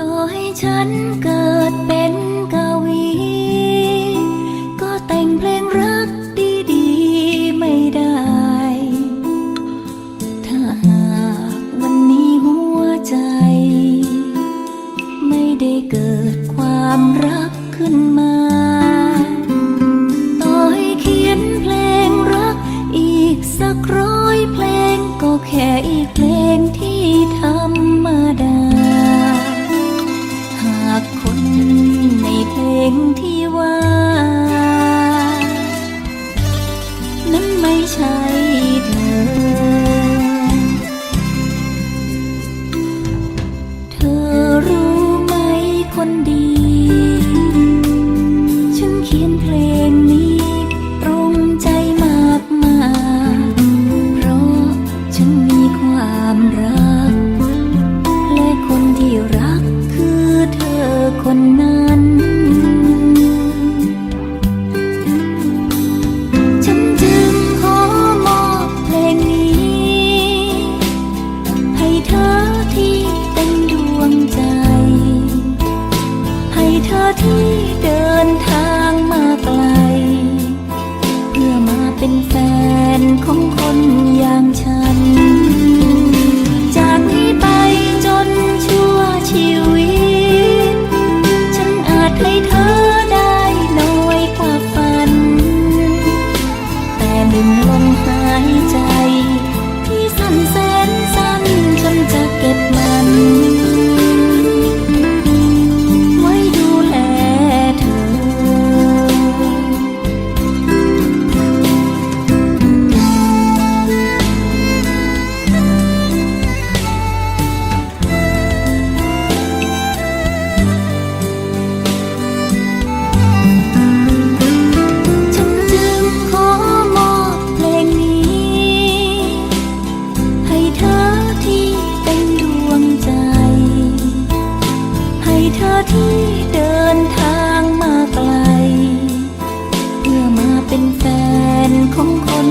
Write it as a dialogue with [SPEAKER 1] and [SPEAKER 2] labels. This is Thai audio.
[SPEAKER 1] ต่อให้ฉันเกิดเป็นกวี ก็แต่งเพลงรักดีๆไม่ได้ ถ้าหากวันนี้หัวใจ ไม่ได้เกิดความรักขึ้นมา ความรัก และคนที่รักคือเธอคนนั้น ฉันจึงขอมอบเพลงนี้ ให้เธอที่เป็นดวงใจ ให้เธอที่เดินทางมาไกล เพื่อมาเป็นแฟนของ ที่เดินทางมาไกล เพื่อมาเป็นแฟนของคน